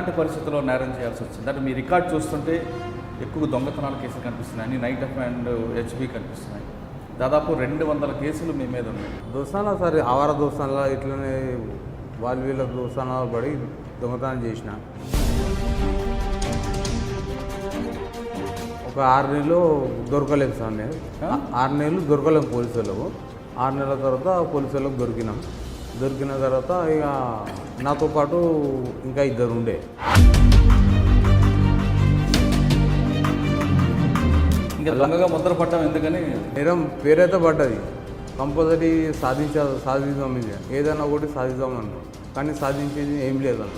ఎలాంటి పరిస్థితుల్లో నేరం చేయాల్సి వచ్చింది? అంటే మీ రికార్డ్ చూస్తుంటే ఎక్కువ దొంగతనాల కేసులు కనిపిస్తున్నాయి నైట్ అండ్ హెచ్బి కనిపిస్తున్నాయి. దాదాపు రెండు వందల కేసులు మీ మీద ఉన్నాయి. దోస్తానా సరే ఆవార దోస్తానలా ఇట్లనే వాళ్ళు వీళ్ళ దోస్తానా పడి దొంగతనం చేసిన. ఒక ఆరు నెలలు దొరకలేదు సార్ నేను? ఆరు నెలలు దొరకలేము పోలీసు వాళ్ళకు. ఆరు నెలల తర్వాత పోలీసు వాళ్ళకు దొరికినాం. దొరికిన తర్వాత ఇక నాతో పాటు ఇంకా ఇద్దరు ఉండే ఇంకా దొంగగా ముద్ర పడ్డాం ఎందుకని? నేరం పేరైతే పడ్డది. కంపల్సరీ సాధించ సాధిద్దాం ఇది ఏదైనా ఒకటి సాధిద్దాం అన్నాం కానీ సాధించేది ఏం లేదన్న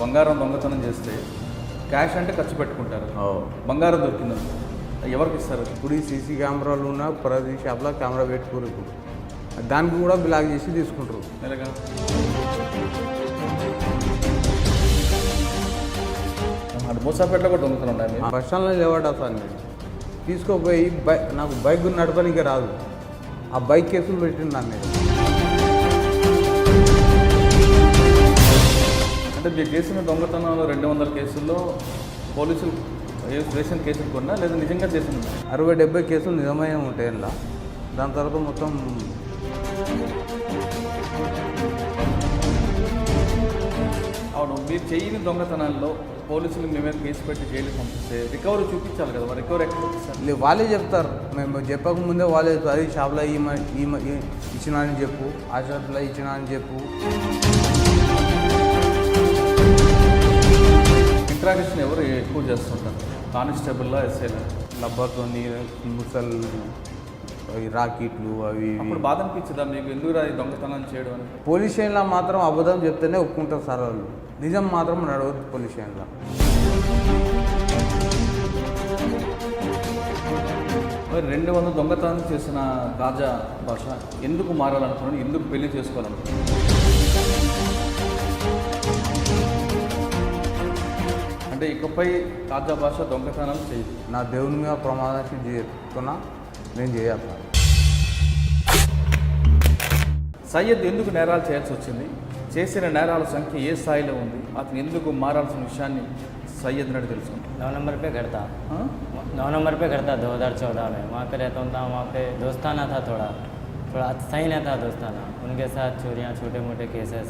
బంగారం దొంగతనం చేస్తే క్యాష్ అంటే ఖర్చు పెట్టుకుంటారు. బంగారం దొరికిందని ఎవరికి ఇస్తారు? ఇప్పుడు ఈ సీసీ కెమెరాలు ఉన్న ప్రతి షాప్లో కెమెరా పెట్టుకోరు ఇప్పుడు దానికి కూడా బ్లాక్ చేసి తీసుకుంటారు. అటు మూసాపేటలో కూడా ఉన్నాయి. బస్ స్టాండ్లో లేవాడా సార్ నేను తీసుకోపోయి బై నాకు బైక్ నడపడానికి రాదు. ఆ బైక్ కేసులు పెట్టిండు నా మీద అంటే మీరు చేసిన దొంగతనంలో రెండు వందల కేసుల్లో పోలీసులు ఏ- వేసిన కేసులు కొన్నా లేదా నిజంగా చేసిన అరవై డెబ్బై కేసులు నిజమైన ఉంటాయి అందులో దాని తర్వాత మొత్తం అవును మీరు చేయని దొంగతనాల్లో పోలీసులు మీ మీద కేసు పెట్టి జైలు పంపిస్తే రికవరీ చూపించాలి కదా రికవరీ ఎక్కడ చూపిస్తారు వాళ్ళే చెప్తారు. మేము చెప్పక ముందే వాళ్ళే చెప్తారు. అది షాప్లో ఈ ఇచ్చినా అని చెప్పు. ఆ షాప్లో ఇచ్చినా అని చెప్పు. ఇంట్రాగేషన్ ఎవరు ఎక్కువ చేస్తుంటారు? కానిస్టేబుల్లా ఎస్ఐలా లబ్బర్తో ముసల్ అవి రాకెట్లు అవి. అప్పుడు బాధ అనిపించదా మీకు? ఎందుకు రా ఈ దొంగతనం చేయడం అని? పోలీస్ స్టేషన్లో మాత్రం అబద్ధం చెప్తేనే ఒప్పుకుంటారు సార్ వాళ్ళు. నిజం మాత్రం నడవద్దు పోలీస్ స్టేషన్లో మరి రెండు వందల దొంగతనం చేసిన కాజా భాష ఎందుకు మారాలనుకున్నాను ఎందుకు పెళ్ళి చేసుకోవాలనుకున్నాను అంటే ఇకపై కాజా భాష దొంగతనాలు చేయదు నా దేవుని మీద ప్రమాదానికి చెప్తున్నా నేను చేయాలి సార్ సయ్యద్ ఎందుకు నేరాలు చేయాల్సి వచ్చింది చేసిన నేరాల సంఖ్య ఏ స్థాయిలో ఉంది అతను ఎందుకు మారాల్సిన విషయాన్ని సయ్యద్ నడి తెలుసు नौ नंबर पे घर था ఆ? नौ नंबर पे घर था 2014 में वहाँ पे रहता था वहाँ पे दोस्ताना था थोड़ा थोड़ा सही नहीं था दोस्ताना उनके साथ चोरियाँ छोटे मोटे केसेस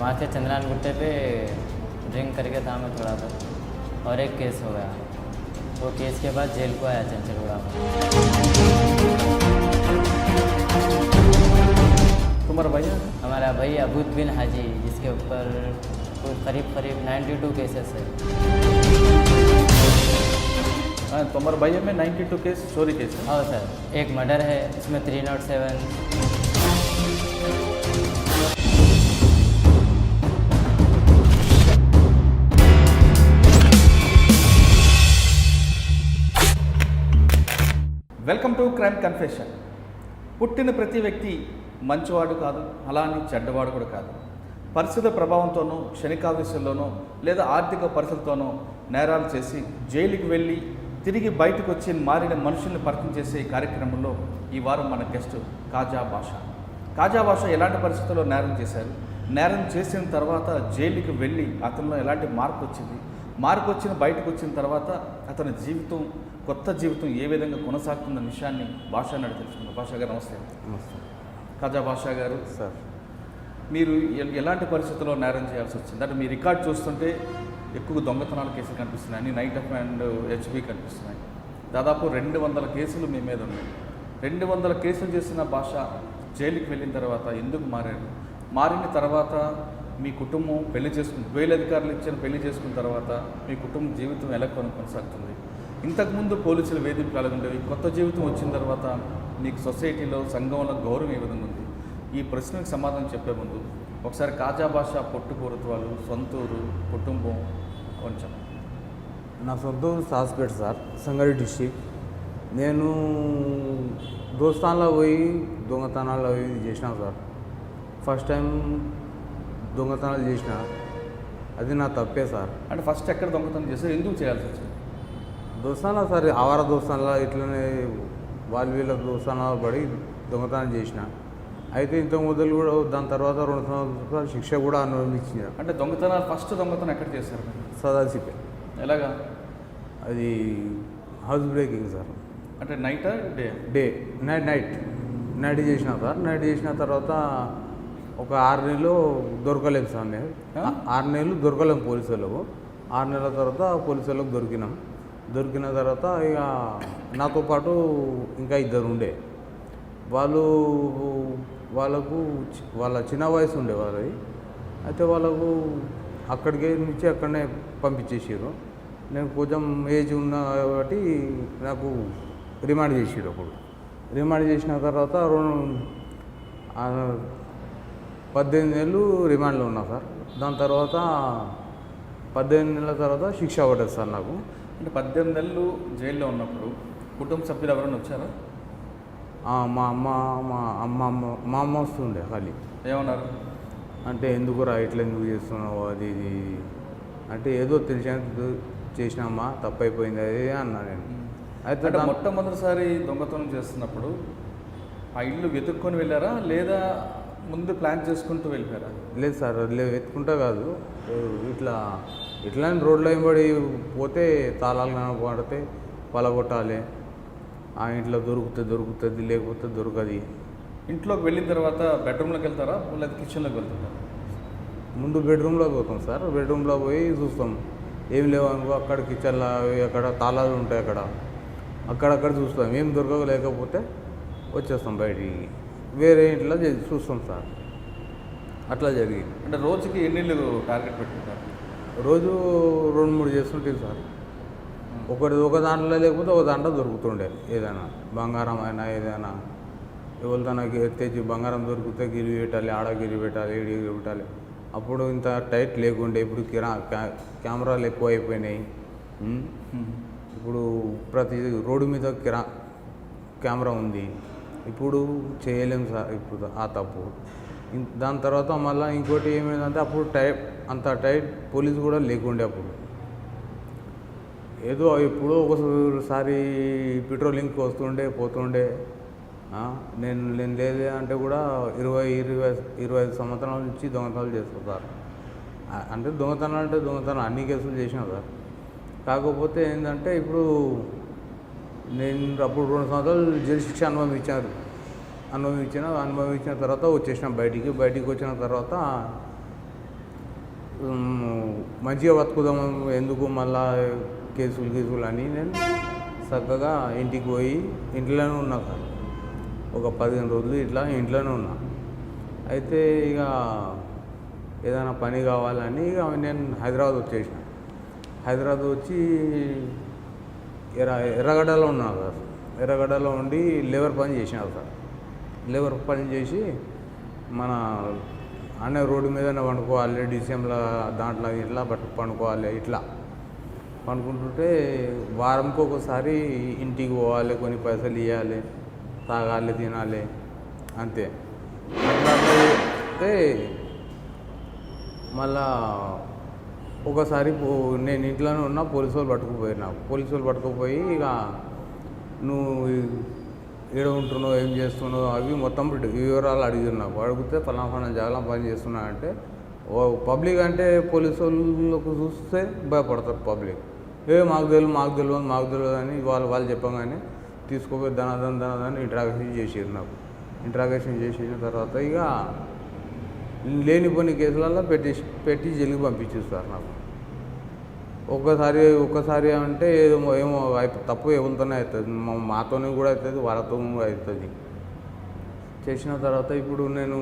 वहाँ से चंद्रान गुट्टे पे ड्रिंक करके था मैं थोड़ा सा। और एक केस हो गया। वो केस के बाद जेल को आया चंचलगुड़ा तुम्हारा भैया हमारा भाई अबूद बिन हाजी जिसके ऊपर करीब करीब 92 केसेस है। हाँ, तुम्हारे भैया में 92 केस चोरी केस हाँ। सर। एक मर्डर है इसमें three not seven welcome to crime confession పుట్టిన ప్రతి వ్యక్తి మంచివాడు కాదు అలా అని చెడ్డవాడు కూడా కాదు. పరిస్థితుల ప్రభావంతోనో క్షణికావేశంలోనో లేదా ఆర్థిక పరిస్థితులతోనో నేరాలు చేసి జైలుకి వెళ్ళి తిరిగి బయటకు వచ్చి మారిన మనుషుల్ని పరిచయం చేసే కార్యక్రమంలో ఈ వారం మన గెస్ట్ కాజా భాష. కాజా భాష ఎలాంటి పరిస్థితుల్లో నేరం చేశారు? నేరం చేసిన తర్వాత జైలుకి వెళ్ళి అతనిలో ఎలాంటి మార్పు వచ్చింది? మార్పు వచ్చిన బయటకు వచ్చిన తర్వాత అతని జీవితం కొత్త జీవితం ఏ విధంగా కొనసాగుతున్న విషయాన్ని భాష నాడు తెలుసుకుందాం. భాష గారు నమస్తే. నమస్తే. కాజా భాషా గారు సార్. మీరు ఎలాంటి పరిస్థితుల్లో నేరం చేయాల్సి వచ్చింది? అంటే మీ రికార్డ్ చూస్తుంటే ఎక్కువ దొంగతనాల కేసులు కనిపిస్తున్నాయి. అన్ని నైట్ ఎఫ్ అండ్ హెచ్బి కనిపిస్తున్నాయి. దాదాపు రెండు వందల కేసులు మీ మీద ఉన్నాయి. రెండు వందల కేసులు చేసిన భాష జైలుకి వెళ్ళిన తర్వాత ఎందుకు మారారు? మారిన తర్వాత మీ కుటుంబం పెళ్ళి చేసుకుని బెయిల్ అధికారులు ఇచ్చిన పెళ్ళి చేసుకున్న తర్వాత మీ కుటుంబం జీవితం ఎలా కొన కొనసాగుతుంది? ఇంతకుముందు పోలీసులు వేధింపులు ఉండేవి కొత్త జీవితం వచ్చిన తర్వాత మీకు సొసైటీలో సంఘంలో గౌరవం ఏ విధంగా ఉంది? ఈ ప్రశ్నకు సమాధానం చెప్పే ముందు ఒకసారి కాజా భాష పొట్టుపూరుత్వాలు సొంతూరు కుటుంబం కొంచెం నా సొంత ఊరు సాస్పేట సార్ సంగారెడ్డి డిస్టిక్ నేను దోస్తాన్లో పోయి దొంగతనాలు అవి ఇవి చేసిన సార్. ఫస్ట్ టైం దొంగతనాలు చేసిన. అది నా తప్పే సార్. అంటే ఫస్ట్ ఎక్కడ దొంగతనం చేస్తారు ఎందుకు చేయాల్సి వచ్చింది? దోస్తాన్లో సార్? ఆవార దోస్తాన్లో ఇట్లనే వాళ్ళు వీళ్ళ దోస్తానాలు పడి దొంగతనం చేసిన. అయితే ఇంత మొదలు కూడా దాని తర్వాత రెండు సంవత్సరాలు శిక్ష కూడా అనుభవించిన. అంటే దొంగతనాలు ఫస్ట్ దొంగతనం ఎక్కడ చేశారు? మీరు? సదాసిపే ఎలాగా? అది హౌస్ బ్రేకింగ్ సార్. అంటే నైటా day? Day. Night night. Night చేసిన సార్. నైట్ చేసిన తర్వాత ఒక ఆరు నెలలు దొరకలేదు సార్ నేను? ఆరు నెలలు దొరకలేము పోలీసు వాళ్ళకు. ఆరు నెలల తర్వాత పోలీసు వాళ్ళకు దొరికినాం. దొరికిన తర్వాత ఇక నాతో పాటు ఇంకా ఇద్దరు ఉండే వాళ్ళు వాళ్ళకు వాళ్ళ చిన్న వయసు ఉండే వాళ్ళది. అయితే వాళ్ళకు అక్కడికి నుంచి అక్కడనే పంపించేసారు నేను కొంచెం ఏజ్ ఉన్నా కాబట్టి నాకు రిమాండ్ చేసారు అప్పుడు. రిమాండ్ చేసిన తర్వాత రెండు పద్దెనిమిది నెలలు రిమాండ్లో ఉన్నా సార్. దాని తర్వాత పద్దెనిమిది నెలల తర్వాత శిక్ష పడ్డది సార్ నాకు. అంటే పద్దెనిమిది నెలలు జైల్లో ఉన్నప్పుడు కుటుంబ సభ్యులు ఎవరైనా వచ్చారా? మా అమ్మ మా అమ్మ అమ్మ మా అమ్మ వస్తుండే ఖాళీ. ఏమన్నారు? అంటే ఎందుకురా ఇట్లా ఎందుకు చేస్తున్నావు అది ఇది అంటే ఏదో తెలిసినంత చేసినామా తప్పైపోయింది అది అన్నా నేను. అయితే మొట్టమొదటిసారి దొంగతనం చేస్తున్నప్పుడు ఆ ఇల్లు వెతుక్కొని వెళ్ళారా లేదా ముందు ప్లాన్ చేసుకుంటూ వెళ్ళిపోయారా? లేదు సార్ లేదు ఎత్తుకుంటా కాదు. ఇట్లా ఇట్లా రోడ్లో వెంబడి పోతే తాళాలు కనపడితే పలగొట్టాలి. ఆ ఇంట్లో దొరుకుతుంది దొరుకుతుంది లేకపోతే దొరకది. ఇంట్లోకి వెళ్ళిన తర్వాత బెడ్రూమ్లోకి వెళ్తారా? లేదా కిచెన్లోకి వెళ్తారా? ముందు బెడ్రూమ్లో పోతాం సార్. బెడ్రూమ్లో పోయి చూస్తాం. ఏం లేవు అనుకో అక్కడ కిచెన్లో అక్కడ తాళాలు ఉంటాయి అక్కడ. అక్కడక్కడ చూస్తాం. ఏం దొరకక లేకపోతే వచ్చేస్తాం బయటికి. వేరే ఇంట్లో చూస్తాం సార్. అట్లా జరిగింది. అంటే రోజుకి ఎన్ని టార్గెట్ పెట్టుకుంటారు? రోజు రెండు మూడు చేస్తుంటుంది సార్. ఒకటి ఒక దాంట్లో లేకపోతే ఒక దాంట్లో దొరుకుతుండే ఏదైనా. బంగారం అయినా ఏదైనా. ఎవరిదైనా తెచ్చి బంగారం దొరికితే గిరి పెట్టాలి ఆడ గిరి పెట్టాలి ఈడ గిరి పెట్టాలి. అప్పుడు ఇంత టైట్ లేకుండే ఇప్పుడు కిరా కెమెరాలు ఎక్కువ అయిపోయినాయి ఇప్పుడు ప్రతి రోడ్డు మీద కిరా కెమెరా ఉంది. ఇప్పుడు చేయలేము సార్ ఇప్పుడు ఆ తప్పు. దాని తర్వాత మళ్ళీ ఇంకోటి ఏమైందంటే అప్పుడు టైట్ అంత టైట్ పోలీసు కూడా లేకుండే అప్పుడు. ఏదో ఎప్పుడో ఒకసారి పెట్రోలింగ్కి వస్తుండే పోతుండే. నేను నేను లేదు అంటే కూడా ఇరవై ఇరవై ఇరవై ఐదు సంవత్సరాల నుంచి దొంగతనాలు చేస్తాను సార్. అంటే దొంగతనాలు అంటే దొంగతనం అన్ని కేసులు చేసిన సార్. కాకపోతే ఏంటంటే ఇప్పుడు నేను అప్పుడు రెండు సంవత్సరాలు జైలు శిక్ష అనుభవించారు అనుభవించిన అనుభవించిన తర్వాత వచ్చేసిన బయటికి. బయటికి వచ్చిన తర్వాత మంచిగా బతుకుదాం ఎందుకు మళ్ళా కేసులు కేసులు అని నేను చక్కగా ఇంటికి పోయి ఇంట్లోనే ఉన్నా సార్ ఒక పదిహేను రోజులు ఇట్లా ఇంట్లోనే ఉన్నా. అయితే ఇక ఏదైనా పని కావాలని ఇక నేను హైదరాబాద్ వచ్చేసిన. హైదరాబాద్ వచ్చి ఎర్ర ఎర్రగడ్డలో ఉన్నా సార్. ఎర్రగడ్డలో ఉండి లేబర్ పని చేసిన సార్. లేబర్ పని చేసి మన అనే రోడ్డు మీదనే పండుకోవాలి డిసెంబర్ దాంట్లో ఇట్లా బట్ పండుకోవాలి ఇట్లా. పండుకుంటుంటే వారంకి ఒకసారి ఇంటికి పోవాలి కొన్ని పైసలు ఇవ్వాలి తాగాలి తినాలి అంతే. అంటే మళ్ళా ఒకసారి పో- నేను ఇంట్లోనే ఉన్నా పోలీసు వాళ్ళు పట్టుకుపోయారు నాకు పోలీసు వాళ్ళు పట్టుకుపోయి ఇక నువ్వు ఏడ ఉంటున్నావు ఏం చేస్తున్నావు అవి మొత్తం వివరాలు అడిగారు నాకు అడిగితే ఫలానా ఫలానా జాగా పని చేస్తున్నా అంటే పబ్లిక్ అంటే పోలీసు వాళ్ళకు చూస్తే భయపడతారు పబ్లిక్. ఏ మాకు తెలియదు మాకు తెలియదు మాకు తెలియదు అని వాళ్ళు వాళ్ళు చెప్పగానే తీసుకుపోయి ధనాదన్ ధనాదని ఇంట్రాగేషన్ చేసేది నాకు. ఇంట్రాగేషన్ చేసిన తర్వాత ఇక లేనిపోని కేసులలో పెట్టి పెట్టి జైలుకి పంపించేస్తారు నాకు. ఒక్కసారి ఒక్కసారి అంటే ఏదో ఏమో అయిపో- తప్పు ఎవరితోనే అవుతుంది మా- మాతోనే కూడా అవుతుంది వాళ్ళతో కూడా అవుతుంది చేసిన తర్వాత ఇప్పుడు నేను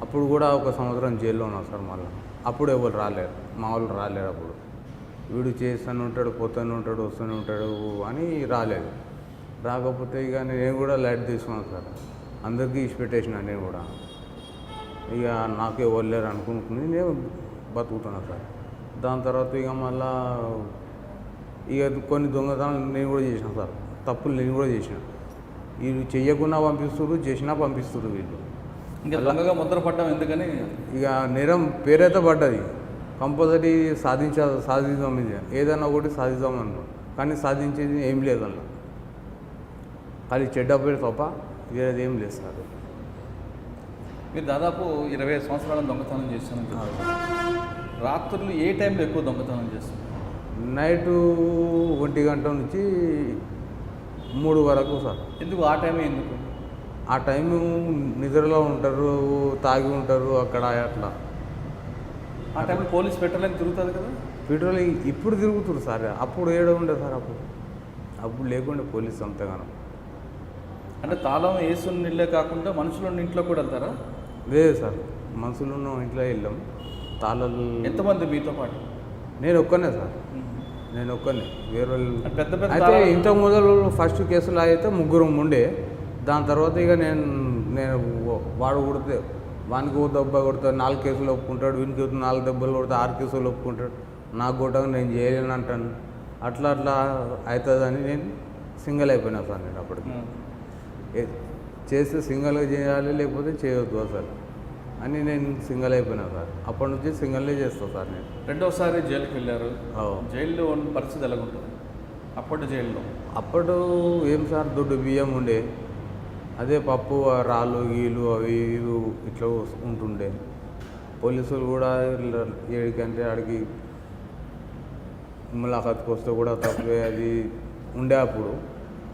అప్పుడు కూడా ఒక సంవత్సరం జైల్లో ఉన్నా సార్ మళ్ళీ. అప్పుడు ఎవరు రాలేరు. మా వాళ్ళు రాలేరు అప్పుడు. వీడు చేస్తూనే ఉంటాడు పోతూనే ఉంటాడు వస్తూనే ఉంటాడు అని రాలేదు. రాకపోతే ఇక నేను కూడా లైట్ తీసుకున్నాను సార్. అందరికీ ఇచ్చి నేను కూడా. ఇక నాకే వల్లేరు అనుకుంటుంది నేను బతుకుతున్నాను సార్. దాని తర్వాత ఇక మళ్ళా ఇక కొన్ని దొంగతనాలు నేను కూడా చేసిన సార్. తప్పులు నేను కూడా చేసిన. వీళ్ళు చెయ్యకుండా పంపిస్తారు చేసినా పంపిస్తారు వీళ్ళు. ఇంకా దొంగగా ముద్ర పడ్డం ఎందుకని? ఇక నేరం పేరైతే పడ్డది. కంపల్సరీ సాధించ సాధిద్దాం ఇది ఏదైనా ఒకటి సాధిద్దాం అన్నాం కానీ సాధించేది ఏం లేదు అలా. ఖాళీ చెడ్డ పేరు తప్ప వేరేది ఏం లేదు సార్. మీరు దాదాపు ఇరవై సంవత్సరాల దొంగతనం చెప్పారు రాత్రులు ఏ టైంలో ఎక్కువ దొంగతనం చేస్తారు నైట్ ఒంటి గంట నుంచి మూడు వరకు సార్. ఎందుకు? ఆ టైమే ఎందుకు? ఆ టైం నిద్రలో ఉంటారు తాగి ఉంటారు అక్కడ అట్లా. ఆ టైంలో పోలీస్ పెట్టాలని తిరుగుతుంది కదా? పెట్రోల్ ఇప్పుడు తిరుగుతున్నారు సార్. అప్పుడు ఏడ ఉండే సార్ అప్పుడు? అప్పుడు లేకుండే పోలీస్ అంతగానో. అంటే తాళం వేసున్న కాకుండా మనుషులు ఉన్న ఇంట్లో కూడా వెళ్తారా? లేదు సార్. మనుషులు ఉన్న ఇంట్లో వెళ్ళాం. తాళాలు. ఎంతమంది మీతో పాటు? నేను ఒక్కనే సార్. నేను ఒక్కనే. వేరే పెద్ద పెద్ద అయితే ఇంతకు మొదలు ఫస్ట్ కేసులో అయితే ముగ్గురు ఉండే. దాని తర్వాత ఇక నేను నేను వాడు కొడితే వానికి ఓ దెబ్బ కొడితే నాలుగు కేసులు ఒప్పుకుంటాడు వీనికి నాలుగు దెబ్బలు కొడితే ఆరు కేసులు ఒప్పుకుంటాడు. నాకు కొట్టగా నేను చేయలేను అంటాను. అట్లా అట్లా అవుతుందని నేను సింగిల్ అయిపోయినా సార్ నేను అప్పటికి. చేస్తే సింగిల్గా చేయాలి లేకపోతే చేయొద్దు అసలు. అని నేను సింగిల్ అయిపోయినా సార్. అప్పటి నుంచి సింగిల్లే చేస్తాను సార్ నేను. రెండోసారి జైలుకి వెళ్ళారు. జైల్లో ఉన్న పరిస్థితి ఎలాగుంటుంది? అప్పటి జైల్లో. అప్పుడు ఏం సార్ దొడ్డు బియ్యం ఉండే. అదే పప్పు రాళ్ళు గీలు అవి ఇవి ఇట్లా ఉంటుండే. పోలీసులు కూడా ఏడికంటే ఆడికి ములాఖత్కి వస్తే కూడా తప్పే అది ఉండే అప్పుడు.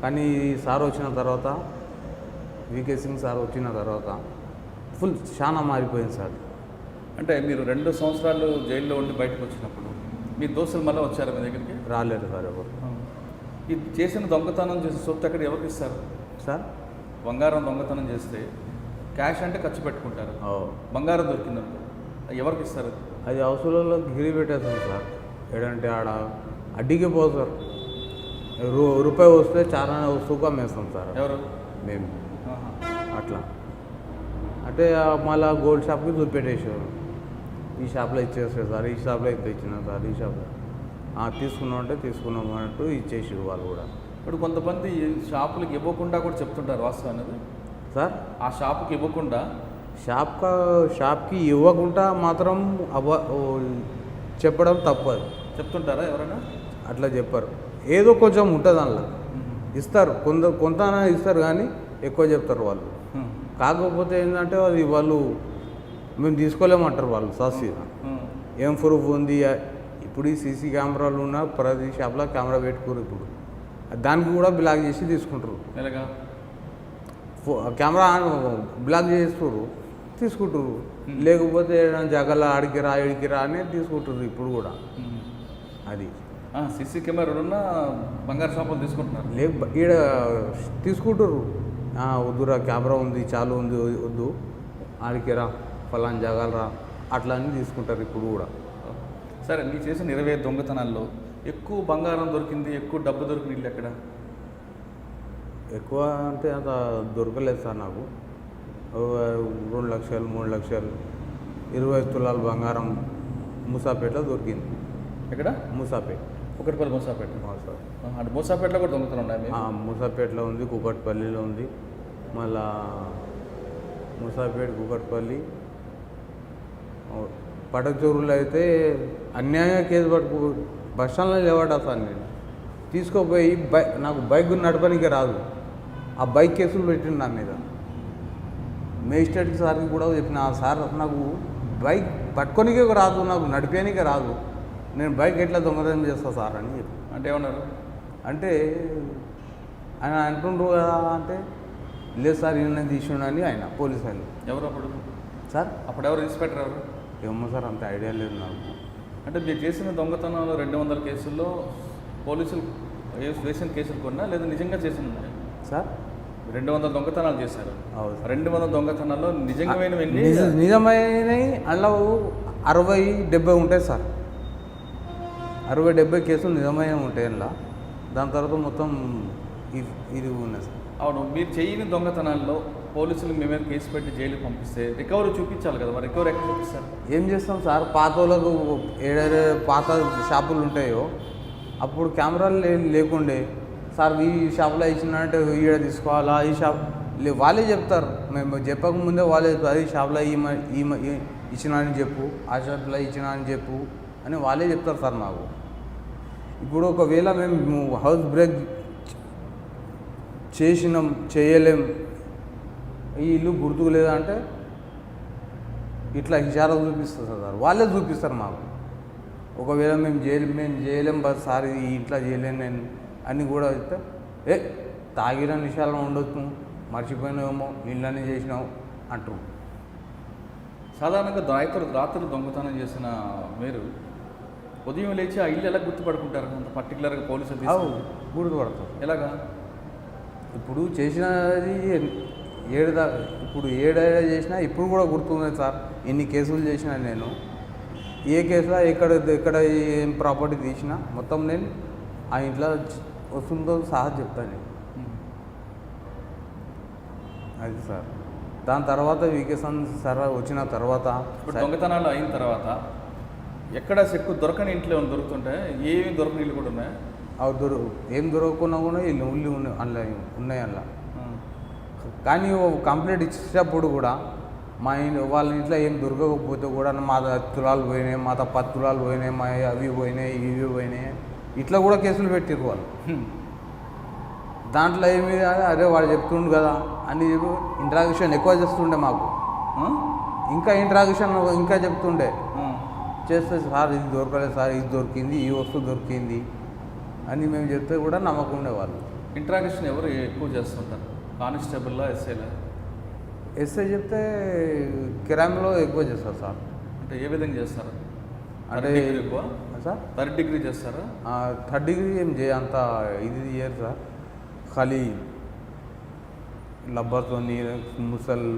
కానీ సార్ వచ్చిన తర్వాత వికే సింగ్ సార్ వచ్చిన తర్వాత ఫుల్ చాలా మారిపోయింది సార్. అంటే మీరు రెండు సంవత్సరాలు జైల్లో ఉండి బయటకు వచ్చినప్పుడు మీ దోస్తులు మళ్ళీ వచ్చారు మీ దగ్గరికి? రాలేదు సార్ ఎవరు. ఇది చేసిన దొంగతనం చేసిన సొత్తు అక్కడ ఎవరికి ఇస్తారు? సార్? బంగారం దొంగతనం చేస్తే క్యాష్ అంటే ఖర్చు పెట్టుకుంటారు. బంగారం దొరికిందనుకో ఎవరికి ఇస్తారు? అది అవసరంలో గిరి పెట్టేస్తాం సార్. ఏడంటే ఆడ అడ్డికి పోతారు రూ రూపాయి వస్తే చాలా వస్తువుగా అమ్మేస్తాం సార్. ఎవరు? మేము. అట్లా. అంటే మళ్ళా గోల్డ్ షాప్కి చూపెట్టేసారు ఈ షాప్లో ఇచ్చేస్తారు సార్ ఈ షాప్లో అయితే ఇచ్చిన సార్ ఈ షాప్లో తీసుకున్నాం అంటే తీసుకున్నాం అన్నట్టు ఇచ్చేసారు వాళ్ళు కూడా. ఇప్పుడు కొంతమంది షాపులకు ఇవ్వకుండా కూడా చెప్తుంటారు వాస్తవం అనేది? సార్? ఆ షాపుకి ఇవ్వకుండా? షాప్ షాప్కి ఇవ్వకుండా మాత్రం అవ చెప్పడం తప్పదు. చెప్తుంటారా ఎవరైనా? అట్లా చెప్పారు. ఏదో కొంచెం ఉంటుంది అందులో. ఇస్తారు. కొంత కొంత ఇస్తారు కానీ ఎక్కువ చెప్తారు వాళ్ళు. కాకపోతే ఏంటంటే అది వాళ్ళు మేము తీసుకోలేమంటారు వాళ్ళు హ్మ్. ఏం ప్రూఫ్ ఉంది? ఇప్పుడు ఈ సీసీ కెమెరాలు ఉన్న ప్రతి షాప్లో కెమెరా పెట్టుకోరు ఇప్పుడు. దానికి కూడా బ్లాక్ చేసి తీసుకుంటారు. కెమెరా బ్లాక్ చేస్తారు తీసుకుంటారు. లేకపోతే జగల ఆడికి రా ఇడికి రా అని తీసుకుంటారు ఇప్పుడు కూడా. అది. సీసీ కెమెరాలు ఉన్న బంగారు షాపులు తీసుకుంటున్నారు. లేక ఈడ తీసుకుంటారు. వద్దురా కెమెరా ఉంది చాలు ఉంది వద్దు. ఆడికి రా ఫలానా జగాలు రా. అట్లా అని తీసుకుంటారు ఇప్పుడు కూడా. సరే మీరు చేసిన ఇరవై దొంగతనాల్లో ఎక్కువ బంగారం దొరికింది ఎక్కువ డబ్బు దొరికిన ఇల్లు ఎక్కడ? ఎక్కువ అంటే అంత దొరకలేదు సార్ నాకు. రెండు లక్షలు మూడు లక్షలు. ఇరవై తులాల బంగారం ముసాపేటలో దొరికింది. ఎక్కడ? ముసాపేట్. ఒకటిపల్లి మూసాపేట. అంటే మూసాపేటలో కూడా దొంగతనం ఉన్నాయి ముసాపేటలో ఉంది కుకట్పల్లిలో ఉంది. మళ్ళా ముసాపేట్ కుకట్పల్లి పటచూరులో అయితే అన్యాయంగా కేసు పట్టుకు బస్ స్టాండ్లో లేవాడా సార్ నేను? తీసుకోపోయి బై నాకు బైక్ నడపడానికి రాదు. ఆ బైక్ కేసులు పెట్టిండు నా మీద. మేజిస్ట్రేట్ సార్కి కూడా చెప్పిన "ఆ సార్ నాకు బైక్ పట్టుకోనికే రాదు నాకు నడిపేనికే రాదు. నేను బైక్ ఎట్లా దొంగతనం చేస్తా సార్ అని చెప్పి. అంటే ఏమన్నారు? అంటే ఆయన అంటుండ్రు కదా అంటే లేదు సార్ ఈయన తీసిండు అని ఆయన పోలీస్ ఆయన ఎవరు అప్పుడు? సార్? అప్పుడు ఎవరు ఇన్స్పెక్టర్ ఎవరు? ఏమో సార్ అంత ఐడియా లేదు నాకు. అంటే మీరు చేసిన దొంగతనంలో రెండు వందల కేసుల్లో పోలీసులు వేస్- వేసిన కేసులు కొన్నా లేదా నిజంగా చేసిన? సార్? రెండు వందల దొంగతనాలు చేశారు. అవును సార్. రెండు వందల దొంగతనాల్లో నిజంగామైనవి ఎన్ని? నిజ- నిజమైనవి అందులో అరవై డెబ్బై ఉంటాయి సార్. అరవై డెబ్బై కేసులు నిజమైనవి ఉంటాయి అందులో. దాని తర్వాత మొత్తం ఇ- ఇది ఉన్నాయి సార్. అవును మీరు చేయని దొంగతనాల్లో పోలీసులు మీ మీద కేసు పెట్టి జైలుకి పంపిస్తే రికవరీ చూపించాలి కదా మరి రికవరీ ఎక్కడ చూపిస్తారు? ఏం చేస్తాం సార్? పాత వాళ్ళకు పాత షాపులు ఉంటాయో అప్పుడు కెమెరాలు లే లేకుండే సార్ ఈ షాప్లో ఇచ్చినట్టు ఈడ తీసుకోవాలా? ఈ షాప్ లే వాళ్ళే చెప్తారు. మేము చెప్పక ముందే వాళ్ళే చెప్తారు ఈ షాప్లో ఈ ఈ- ఇచ్చినా అని చెప్పు ఆ షాప్లో ఇచ్చినా అని చెప్పు అని వాళ్ళే చెప్తారు సార్ మాకు. ఇప్పుడు ఒకవేళ మేము హౌస్ బ్రేక్ చేసినాం చేయలేం. ఈ ఇల్లు గుర్తుకు లేదా అంటే ఇట్లా ఇషారాలు చూపిస్తారు సార్. వాళ్ళే చూపిస్తారు మాకు. ఒకవేళ మేము చేయలేం మేము చేయలేం బస్ సార్ ఈ ఇంట్లో చేయలేను నేను అని కూడా చెప్తే ఏ తాగిన నిషాలం ఉండొచ్చు. మర్చిపోయినావేమో ఇళ్ళని చేసినావు అంటారు. సాధారణంగా రాత్రి రాత్రి దొంగతనం చేసిన మీరు ఉదయం లేచి ఆ ఇల్లు ఎలా గుర్తుపడుకుంటారు? అంత పర్టికులర్గా పోలీసులు? గుర్తుపడతారు. ఎలాగా? ఇప్పుడు చేసినది ఏడు దా ఇప్పుడు ఏడేడా చేసినా ఇప్పుడు కూడా గుర్తుంది సార్ ఎన్ని కేసులు చేసినా నేను. ఏ కేసులో ఎక్కడ ఎక్కడ ఏం ప్రాపర్టీ తీసినా మొత్తం నేను ఆ ఇంట్లో వస్తుందో సహా చెప్తాను అది సార్. దాని తర్వాత వికేసన్ సార్ వచ్చిన తర్వాత ఇప్పుడు దొంగతనాలు అయిన తర్వాత ఎక్కడ చెక్కు దొరకని ఇంట్లో ఏమైనా దొరుకుతుంటే ఏమి దొరకని ఇల్లు కూడా ఉన్నాయి? అవి దొర ఏం దొరకకుండా కూడా వీళ్ళు ఉల్లి ఉన్నాయి అందులో ఉన్నాయి అందులో. కానీ కంప్లైంట్ ఇచ్చేటప్పుడు కూడా మా ఇన్ వాళ్ళ ఇంట్లో ఏం దొరకకపోతే కూడా మా తులాలు పోయినాయి మా పది తులాలు పోయినాయి మా అవి పోయినాయి ఇవి పోయినాయి. ఇట్లా కూడా కేసులు పెట్టిరు వాళ్ళు. దాంట్లో ఏమి అరే వాడు చెప్తుండు కదా అని చెప్పి ఇంట్రాక్షన్ ఎక్కువ చేస్తుండే మాకు. ఇంకా ఇంట్రాక్షన్ ఇంకా చెప్తుండే. చేస్తే సార్ ఇది దొరకలేదు సార్ ఇది దొరికింది ఈ వస్తువు దొరికింది. అని మేము చెప్తే కూడా నమ్మకం ఉండేవాళ్ళు. ఇంట్రాగేషన్ ఎవరు ఎక్కువ చేస్తుంటారు? కానిస్టేబుల్లా ఎస్ఐలా? ఎస్ఐ చెప్తే కిరాయిలో ఎక్కువ చేస్తారు సార్. అంటే ఏ విధంగా చేస్తారు? అంటే ఎక్కువ? సార్? థర్డ్ డిగ్రీ చేస్తారా? థర్డ్ డిగ్రీ ఏం చేయ అంత ఇది చేయరు సార్. ఖాళీ లబ్బర్తో ముసల్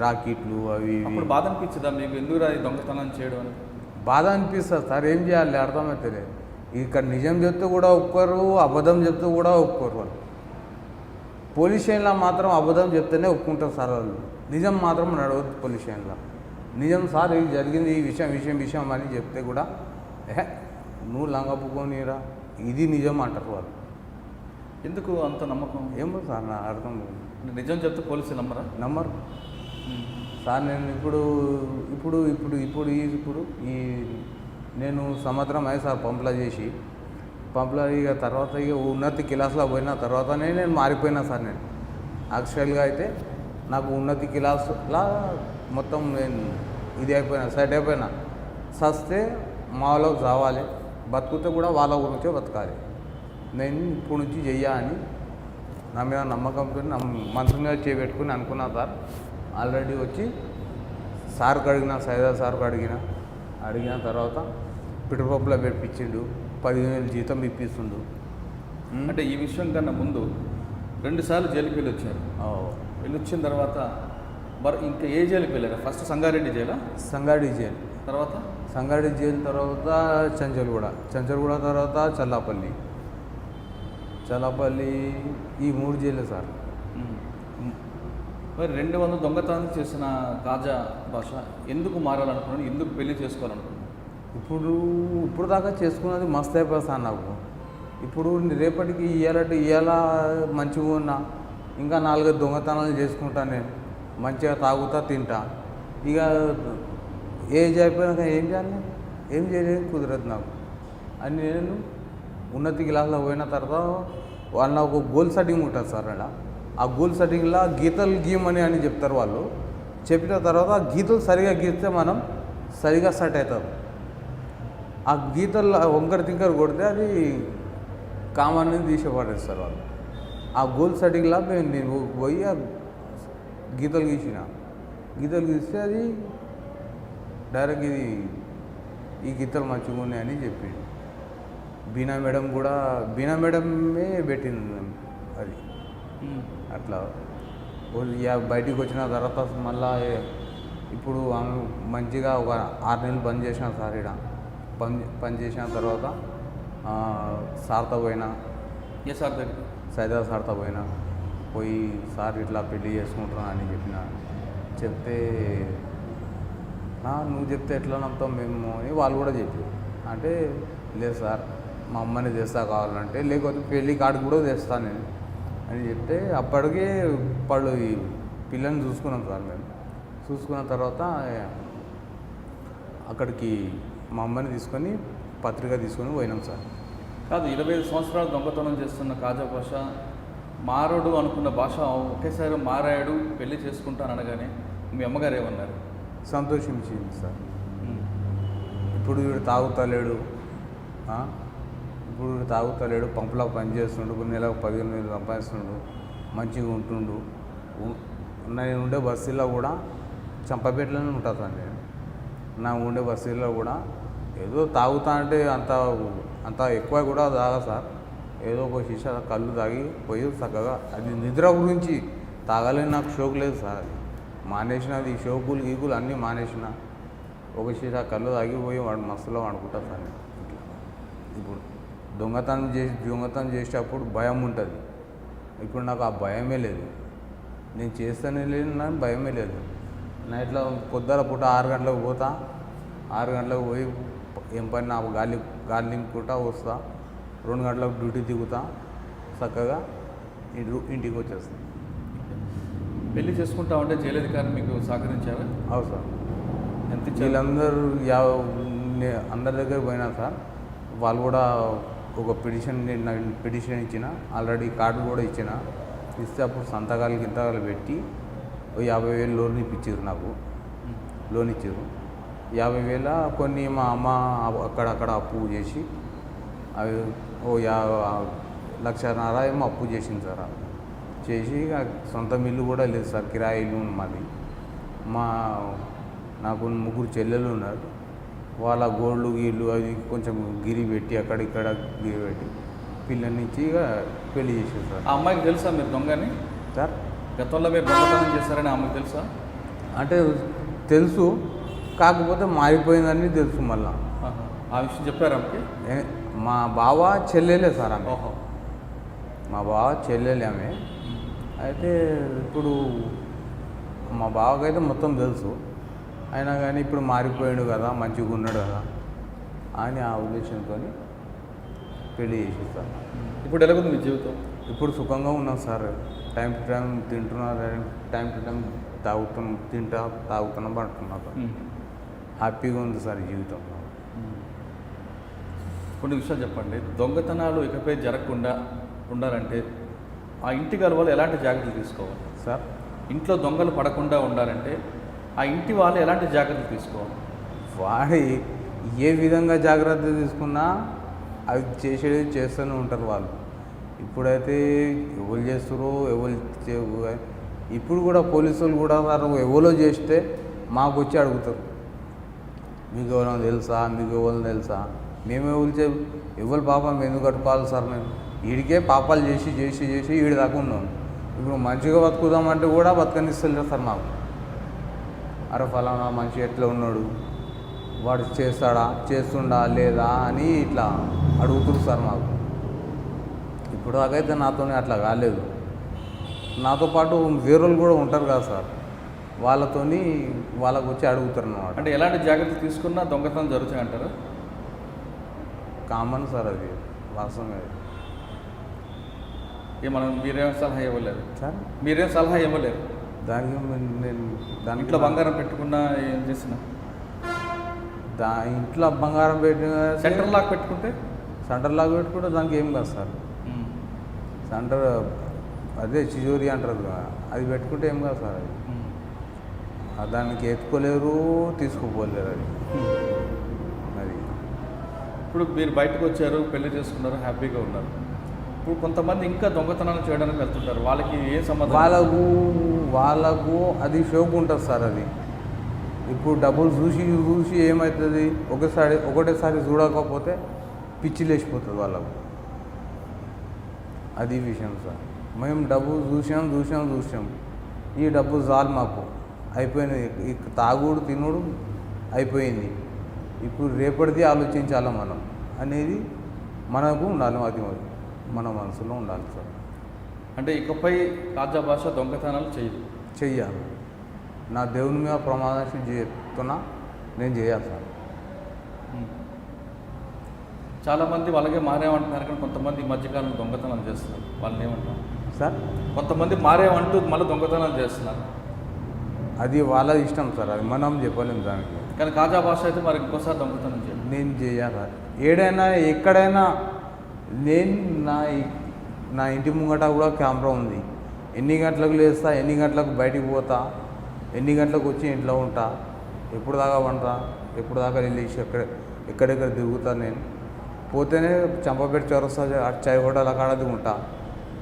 రాకెట్లు అవి. అప్పుడు బాధ అనిపించదా మీకు? ఎందుకు దొంగతనం చేయడం అని? బాధ అనిపిస్తుంది సార్. ఏం చేయాలి? అర్థమవుతుంది ఇక్కడ నిజం చెప్తే కూడా ఒప్పుకోరు అబద్ధం చెప్తే కూడా ఒప్పుకోరు వాళ్ళు. పోలీస్ స్టేషన్లో మాత్రం అబద్ధం చెప్తేనే ఒప్పుకుంటారు సార్ వాళ్ళు. నిజం మాత్రం నడవద్దు పోలీస్ స్టేషన్లో. నిజం సార్ ఇది జరిగింది ఈ విషయం విషయం విషయం అని చెప్తే కూడా ఏహే నువ్వు లంగపుకోనిరా ఇది నిజం అంటారు వాళ్ళు. ఎందుకు అంత నమ్మకం? ఏమో సార్ నా అర్థం నిజం చెప్తే పోలీసులు నమ్మరా? నమ్మరు. సార్ నేను ఇప్పుడు ఇప్పుడు ఇప్పుడు ఇప్పుడు ఇప్పుడు ఈ నేను సంవత్సరం అయ్యి సార్ పంపులా చేసి పంపులా ఇక తర్వాత ఇక ఉన్నతి క్లాస్లో పోయిన తర్వాతనే నేను మారిపోయినా సార్ నేను. యాక్చువల్గా అయితే నాకు ఉన్నతి క్లాస్లా మొత్తం నేను ఇది అయిపోయినా సెట్ అయిపోయినా. సస్తే మా వాళ్ళకి చావాలి బతుకుతే కూడా వాళ్ళ గురించే బతకాలి. నేను ఇప్పుడు నుంచి చెయ్యా అని నా మీద నమ్మకంతో నా మనసు మీద చేపెట్టుకుని అనుకున్నా సార్. ఆల్రెడీ వచ్చి సార్కి అడిగిన సైదా సార్కి అడిగిన అడిగిన తర్వాత పిటపప్పులో పెట్టించిండు పదిహేను వేలు జీతం ఇప్పిస్తుండు. అంటే ఈ విషయం కన్నా ముందు రెండు సార్లు జైలుకి వెళ్ళి వచ్చారు ఓ. వెళ్ళి వచ్చిన తర్వాత మరి ఇంకా ఏ జైలుకి వెళ్ళారు? ఫస్ట్ సంగారెడ్డి జైలా? సంగారెడ్డి జైలు. తర్వాత? సంగారెడ్డి జైలు తర్వాత చంచల్గూడ చంచల్గూడ తర్వాత చల్లాపల్లి. చల్లాపల్లి ఈ మూడు జైలే సార్. మరి రెండు వందల దొంగతనం చేసిన తాజా భాష ఎందుకు మారాలనుకున్నాను? ఎందుకు పెళ్ళి చేసుకోవాలనుకున్నాను? ఇప్పుడు ఇప్పుడు దాకా చేసుకున్నది మస్తు అయిపోతాను నాకు. ఇప్పుడు రేపటికి ఇయ్యాలంటే ఇయ్యాల మంచిగా ఉన్నా. ఇంకా నాలుగైదు దొంగతనాలు చేసుకుంటా నేను. మంచిగా తాగుతా తింటా. ఇక ఏజ్ అయిపోయినాక ఏం చేయాలి? ఏం చేయలేదు కుదరదు నాకు. అని నేను ఉన్నతి క్లాస్లో పోయిన తర్వాత వాళ్ళ ఒక గోల్ సెట్టింగ్ ఉంటుంది సార్ అలా. ఆ గోల్ సెట్టింగ్లా గీతలు గీయమని అని చెప్తారు వాళ్ళు. చెప్పిన తర్వాత గీతలు సరిగా గీస్తే మనం సరిగా సెట్ అవుతాం. ఆ గీతలు వంకర తింకర కొడితే అది కామన్ తీసేపడేస్తారు వాళ్ళు. ఆ గోల్ సెట్టింగ్లా మేము నేను పోయి ఆ గీతలు గీసిన. గీతలు గీస్తే అది డైరెక్ట్ ఇది ఈ గీతలు మంచిగా ఉన్నాయని చెప్పిండు. బీనా మేడం కూడా బీనా మేడమే పెట్టింది అది. అట్లా. ఓ యా- బయటికి వచ్చిన తర్వాత మళ్ళా ఇప్పుడు ఆమె మంచిగా ఒక ఆరు నెలలు బంద్ చేసిన సార్ ఇక్కడ పని పని చేసిన తర్వాత సార్తో పోయినా. ఏ సార్ దగ్గర సైదా సార్తో పోయినా. పోయి సార్ ఇట్లా పెళ్ళి చేసుకుంటున్నా అని చెప్పిన. చెప్తే "ఆ, నువ్వు చెప్తే ఎట్లా నమ్ముతాం మేము? అని వాళ్ళు కూడా చెప్పారు. అంటే లేదు సార్ మా అమ్మని తెస్తా కావాలంటే లేకపోతే పెళ్ళి కార్డు కూడా తెస్తాను నేను. అని చెప్తే అప్పటికే వాళ్ళు ఈ పిల్లని చూసుకున్నాం సార్ మేము. చూసుకున్న తర్వాత అక్కడికి మా అమ్మని తీసుకొని పత్రిక తీసుకొని పోయినాం సార్. కాదు ఇరవై ఐదు సంవత్సరాలు దొంగతనం చేస్తున్న కాజా భాష మారడు అనుకున్న భాష ఒకేసారి మారాడు పెళ్ళి చేసుకుంటాను అనగానే మీ అమ్మగారు ఏమన్నారు? సంతోషించింది సార్. ఇప్పుడు వీడు తాగుతలేడు? ఇప్పుడు వీడు తాగుతలేడు పంపులో పని చేస్తుండు కొన్ని నెలకు పదిహేను వేలు సంపాదిస్తుండు మంచిగా ఉంటుండు. నేను ఉండే బస్సులో కూడా చంపపేటలోనే ఉంటాను నేను నా ఉండే బస్సులో కూడా ఏదో తాగుతా అంటే అంత అంత ఎక్కువ కూడా తాగా సార్. ఏదో ఒక శిష కళ్ళు తాగి పోయి చక్కగా అది నిద్ర గురించి తాగాలని నాకు షోక్ లేదు సార్. అది మానేసిన అది షోకులు గీకులు అన్నీ మానేసిన. ఒక శిష కళ్ళు తాగిపోయి వాడు మస్తులో అనుకుంటా సార్ ఇప్పుడు దొంగతనం చేసి దొంగతనం చేసేటప్పుడు భయం ఉంటుంది. ఇప్పుడు నాకు ఆ భయమే లేదు. నేను చేస్తానే లేదు నాకు భయమే లేదు. నైట్లో పొద్దుల పూట ఆరు గంటలకు పోతా. ఆరు గంటలకు పోయి ఏం పని నా గాలి గాలి నింపుకుంటా వస్తా. రెండు గంటలకు డ్యూటీ దిగుతా. చక్కగా ఇంటి ఇంటికి వచ్చేస్తా. పెళ్ళి చేసుకుంటామంటే జైలు అధికారులు మీకు సహకరించారా? అవు సార్. ఎంత వీళ్ళందరూ యా అందరి దగ్గర పోయినా సార్. వాళ్ళు కూడా ఒక పిటిషన్ నేను పిటిషన్ ఇచ్చిన ఆల్రెడీ కార్డు కూడా ఇచ్చిన. ఇస్తే అప్పుడు సంతకాలు గింతకాలు పెట్టి యాభై వేలు లోన్ ఇప్పించారు నాకు. లోన్ ఇచ్చారు యాభై వేల కొన్ని మా అమ్మ అక్కడక్కడ అప్పు చేసి అవి ఓ యా లక్షన్నర ఏమో అప్పు చేసింది సార్. చేసి సొంత మిల్లు కూడా లేదు సార్ కిరాయిలు మాది మా నాకు ముగ్గురు చెల్లెలు ఉన్నారు. వాళ్ళ గోళ్ళు గీళ్ళు అవి కొంచెం గిరి పెట్టి అక్కడ ఇక్కడ గిరి పెట్టి పిల్లనిచ్చి ఇక పెళ్ళి చేసారు సార్. ఆ అమ్మాయికి తెలుసా మీరు దొంగని? సార్? గతంలో మీరు దొంగతనం చేశారని ఆమెకు తెలుసా? అంటే తెలుసు కాకపోతే మారిపోయిందని తెలుసు మళ్ళా. ఆ విషయం చెప్పారు ఆమెకి? మా బావ చెల్లెలే సార్ ఆమె. ఓహో. మా బావ చెల్లెలే ఆమె. అయితే ఇప్పుడు మా బావకైతే మొత్తం తెలుసు. అయినా కానీ ఇప్పుడు మారిపోయాడు కదా మంచిగా ఉన్నాడు కదా అని ఆ ఉద్దేశంతో పెళ్ళి చేసేస్తాను ఇప్పుడు ఎలాగుంది మీ జీవితం? ఇప్పుడు సుఖంగా ఉన్నాం సార్. టైం టు టైం తింటున్నా టైం టు టైం తాగుతున్నాం తింటా తాగుతున్నాం ఉమ్. హ్యాపీగా ఉంది సార్ జీవితం. కొన్ని విషయాలు చెప్పండి. దొంగతనాలు ఇకపై జరగకుండా ఉండాలంటే ఆ ఇంటి గల వాళ్ళు ఎలాంటి జాగ్రత్తలు తీసుకోవాలి? సార్. ఇంట్లో దొంగలు పడకుండా ఉండాలంటే ఆ ఇంటి వాళ్ళు ఎలాంటి జాగ్రత్తలు తీసుకోవాలి? వాడి ఏ విధంగా జాగ్రత్త తీసుకున్నా అవి చేసేది చేస్తూనే ఉంటారు వాళ్ళు. ఇప్పుడైతే ఎవరు చేస్తారో ఎవరు చే- ఇప్పుడు కూడా పోలీసు వాళ్ళు కూడా సార్ ఎవరో చేస్తే మాకు వచ్చి అడుగుతారు. మీకు ఎవరైనా తెలుసా? మీకు ఎవరు తెలుసా? మేము ఎవరు చే ఎవరు పాపం ఎందుకు కట్టుకోవాలి సార్ మేము? వీడికే పాపాలు చేసి చేసి చేసి వీడి దాకా ఉన్నాం. ఇప్పుడు మంచిగా బతుకుదామంటే కూడా బతకనిస్తలేదు సార్ మాకు. అరే ఫలానా మనిషి ఎట్లా ఉన్నాడు? వాడు చేస్తాడా? చేస్తుండా? లేదా? అని ఇట్లా అడుగుతున్నారు సార్ మాకు. ఇప్పుడు దాకైతే నాతోనే అట్లా కాలేదు. నాతో పాటు వేరేళ్ళు కూడా ఉంటారు కదా సార్. వాళ్ళతోని వాళ్ళకు వచ్చి అడుగుతారు అన్నమాట. అంటే ఎలాంటి జాగ్రత్తలు తీసుకున్నా దొంగతనం జరుగుతాయి అంటారు? కామన్ సార్ అది. వాస్తవమే అది. ఇక మనం మీరేం సలహా ఇవ్వలేరు సార్? మీరేం సలహా ఇవ్వలేరు దానికి నేను- దానికి ఇంట్లో బంగారం పెట్టుకున్నా ఏం చేసినా దా ఇంట్లో బంగారం పెట్టిన సెంటర్ లాక్ పెట్టుకుంటే? సెంటర్ లాగా పెట్టుకుంటే దానికి ఏం కాదు సార్. సెంటర్ అదే చిజోరి అంటారు కదా అది పెట్టుకుంటే ఏం కాదు సార్ అది. దానికి ఎత్తుకోలేరు తీసుకోపోలేరు అది. అది. ఇప్పుడు మీరు బయటకు వచ్చారు పెళ్ళి చేసుకున్నారు హ్యాపీగా ఉన్నారు. ఇప్పుడు కొంతమంది ఇంకా దొంగతనాలు చేయడానికి వెళ్తుంటారు. వాళ్ళకి ఏం సమాధానం? వాళ్ళకు వాళ్ళకు అది షోక్ ఉంటుంది సార్ అది. ఇప్పుడు డబ్బులు చూసి చూసి ఏమవుతుంది ఒకసారి ఒకటేసారి చూడకపోతే పిచ్చి లేచిపోతుంది వాళ్ళకు. అది విషయం సార్. మేము డబ్బు చూసాం చూసాం చూసాం. ఈ డబ్బు చాలు మాకు. అయిపోయినది ఈ తాగుడు తినుడు అయిపోయింది. ఇప్పుడు రేపటిది ఆలోచించాలి మనం? అనేది మనకు ఉండాలి అది మన మనసులో ఉండాలి సార్. అంటే ఇకపై కాజా భాష దొంగతనాలు చేయదు. చెయ్యాలి. నా దేవుని మీద ప్రమాదం చేస్తున్నా నేను చేయాలి సార్. చాలామంది వాళ్ళకే మారేమంటున్నారు కానీ కొంతమంది ఈ మధ్యకాలంలో దొంగతనాలు చేస్తున్నారు. వాళ్ళని ఏమంటారు? సార్? కొంతమంది మారేమంటూ మళ్ళీ దొంగతనాలు చేస్తున్నారు. అది వాళ్ళ ఇష్టం సార్. అది మనం చెప్పలేము దానికి. కానీ కాజా భాష అయితే మరి ఇంకోసారి దొంగతనం చేయాలి. నేను చేయాలి ఏడైనా ఎక్కడైనా నేను నా నా ఇంటి ముంగట కూడా కెమెరా ఉంది. ఎన్ని గంటలకు లేస్తా ఎన్ని గంటలకు బయటికి పోతా ఎన్ని గంటలకు వచ్చి ఇంట్లో ఉంటా ఎప్పుడు దాకా వంటా ఎప్పుడు దాకా వెళ్ళేసి ఎక్కడ ఎక్కడెక్కడ తిరుగుతా నేను. పోతేనే చంపపేట చౌరస్తా అటు చాయ్ హోటల్ అక్కడ ఉంటా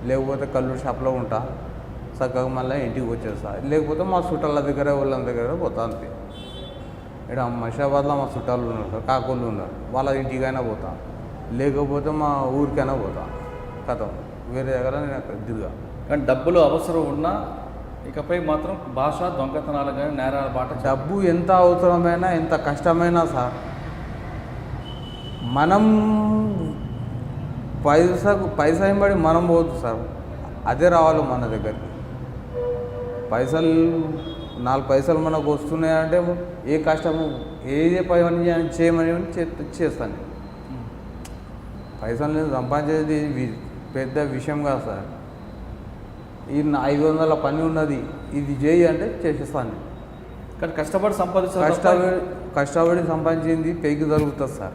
లేకపోతే కల్లూరు షాప్లో ఉంటా చక్కగా మళ్ళీ ఇంటికి వచ్చేస్తా. లేకపోతే మా చుట్టాల దగ్గర వాళ్ళ దగ్గర పోతా అంతే. ఇక్కడ మషాబాద్లో మా చుట్టాలు ఉన్నారు కాకోళ్ళు ఉన్నారు వాళ్ళ ఇంటికైనా పోతా లేకపోతే మా ఊరికైనా పోతా. కథం. వేరే దగ్గర నేను అక్కడ తిరిగా కానీ డబ్బులు అవసరం ఉన్నా ఇకపై మాత్రం భాష దొంగతనాలు కానీ నేరాల బాట డబ్బు ఎంత అవసరమైనా ఎంత కష్టమైనా సార్. మనం పైసకు పైసా ఎంబడి మనం పోదు సార్. అదే రావాలి మన దగ్గరికి. పైసలు నాలుగు పైసలు మనకు వస్తున్నాయంటే ఏ కష్టము ఏదే పని చేయ- చేయమని చేస్తాను. పైసలు నేను సంపాదించేది వి- పెద్ద విషయం కాదు సార్. ఈ ఐదు వందల పని ఉన్నది. ఇది చేయి అంటే చేసేస్తాను. కానీ కష్టపడి సంపాదించాలి కష్టపడి కష్టపడి సంపాదించింది పైకి జరుగుతుంది సార్.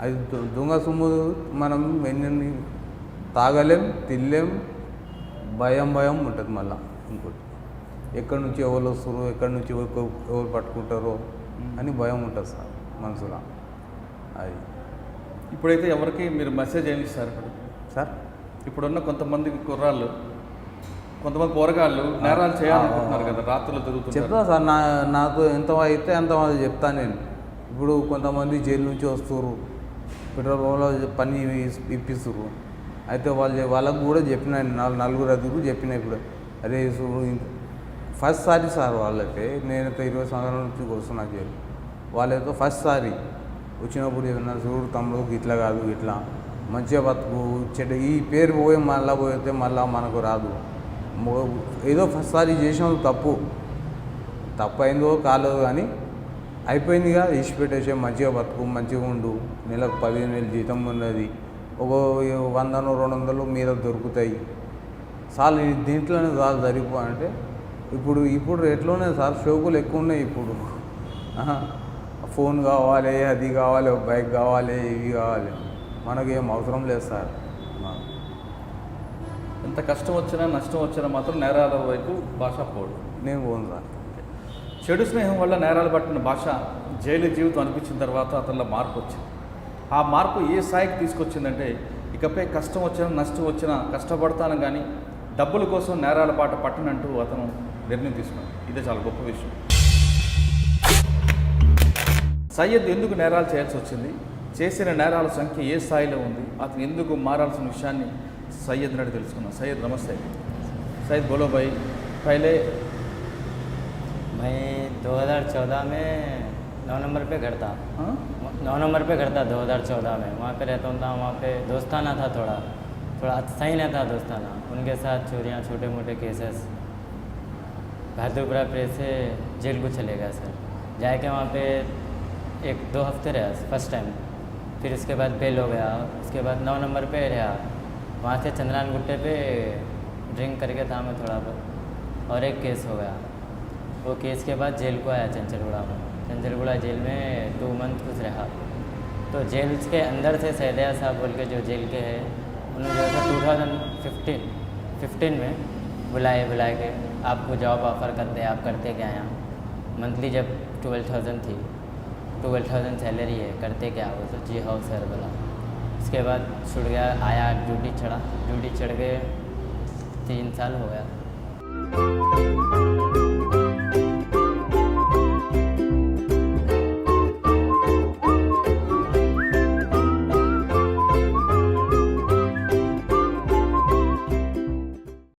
అది దొంగ సొమ్ము మనం ఎన్ని తాగలేం తినలేం భయం భయం ఉంటుంది మళ్ళా ఇంకోటి. ఎక్కడి నుంచి ఎవరు వస్తారు ఎక్కడి నుంచి ఎవరు ఎవరు పట్టుకుంటారో అని భయం ఉంటుంది సార్ మనసులో. అది. ఇప్పుడైతే ఎవరికి మీరు మెసేజ్ ఏమి ఇస్తారు? సార్? ఇప్పుడున్న కొంతమంది కుర్రాళ్ళు కొంతమంది పోరగాళ్ళు నేరాలు చేయాలనుకుంటున్నారు కదా రాత్రులు తిరుగుతుంటారు. చెప్తా సార్ నా నాతో ఎంత అయితే అంత చెప్తాను నేను. ఇప్పుడు కొంతమంది జైలు నుంచి వస్తారు పెట్రోల్ పంప్లో పని ఇప్పిస్తారు అయితే వాళ్ళు వాళ్ళకు కూడా చెప్పిన నాలుగు నలుగురు ఐదుగురు చెప్పిన ఇప్పుడు. అరే ఫస్ట్ సారి సార్ వాళ్ళైతే నేనైతే ఇరవై సంవత్సరాల నుంచి వస్తున్నా జైలు. వాళ్ళైతే ఫస్ట్ సారి వచ్చినప్పుడు ఏమన్నా చూడు తమ్ముడు ఇట్లా కాదు ఇట్లా. మంచిగా బతుకు చెడ్డ ఈ పేరు పోయి మళ్ళీ పోతే మళ్ళీ మనకు రాదు. ఏదో ఫస్ట్ సారి చేసాం తప్పు. తప్పు అయిందో కాలేదు కానీ అయిపోయిందిగా. ఇచ్చి పెట్టేసే మంచిగా బతుకు మంచిగా ఉండు. నెలకు పదిహేను వేలు జీతం ఉన్నది. ఒక వందను రెండు వందలు మీద దొరుకుతాయి. సార్ దీంట్లోనే సార్ జరిగిపో అంటే ఇప్పుడు ఇప్పుడు రేట్లోనే సార్? షోకులు ఎక్కువ ఉన్నాయి ఇప్పుడు ఫోన్ కావాలి అది కావాలి బైక్ కావాలి ఇవి కావాలి. మనకి ఏం అవసరం లేదు సార్. ఎంత కష్టం వచ్చినా నష్టం వచ్చినా మాత్రం నేరాల వైపు భాష పోడు. నేను పోను సార్. చెడు స్నేహం వల్ల నేరాలు పట్టిన భాష జైలు జీవితం అనిపించిన తర్వాత అతనిలో మార్పు వచ్చింది. ఆ మార్పు ఏ స్థాయికి తీసుకొచ్చిందంటే ఇకపై కష్టం వచ్చినా నష్టం వచ్చినా కష్టపడతాను కానీ డబ్బుల కోసం నేరాల బాట పట్టనంటూ అతను నిర్ణయం తీసుకున్నాడు. ఇదే చాలా గొప్ప విషయం. సయ్యద్ ఎందుకు నేరాలు చేయాల్సి వచ్చింది? చేసిన నేరాల సంఖ్య ఏ స్థాయిలో ఉంది? అతను ఎందుకు మారాల్సిన విషయాన్ని సయ్యద్ నాడు తెలుసుకున్నాం సయ్యద్ నమస్తే. सैद बोलो भाई पहले मैं 2014 में नौ नंबर पे घर था हाँ? नौ नंबर पे घर था 2014 में वहाँ पे रहता था वहाँ पे दोस्ताना था थोड़ा थोड़ा सही नहीं था दोस्ताना उनके साथ चोरियाँ छोटे मोटे केसेस भादुपुरा प्रेस से जेल को चले गया सर जाके वहाँ पे एक दो हफ़्ते रहा फ़र्स्ट टाइम फिर उसके बाद बेल हो गया, उसके बाद नौ नंबर पे रहा। वहाँ से चंद्रान गुट्टे पे ड्रिंक करके था मैं थोड़ा बहुत, और एक केस हो गया। वो केस के बाद जेल को आया चंचलगुड़ा में। चंचलगुड़ा जेल में टू मंथ कुछ रहा। तो जेल के अंदर से सैदिया साहब बोल के जो जेल के हैं, उन्होंने जो है टू थाउज़ेंड फिफ्टीन फिफ्टीन में बुलाए बुलाए के, आपको जॉब ऑफ़र करते, आप करते क्या यहाँ मंथली जब ट्वेल्व थाउज़ेंड थी ट्वेल्व थाउज़ेंड सैलरी है, करते क्या? वो तो जी हाउ सर बोला उसके बाद छुट गया, आया, ड्यूटी चढ़ा। ड्यूटी चढ़ के तीन साल हो गया।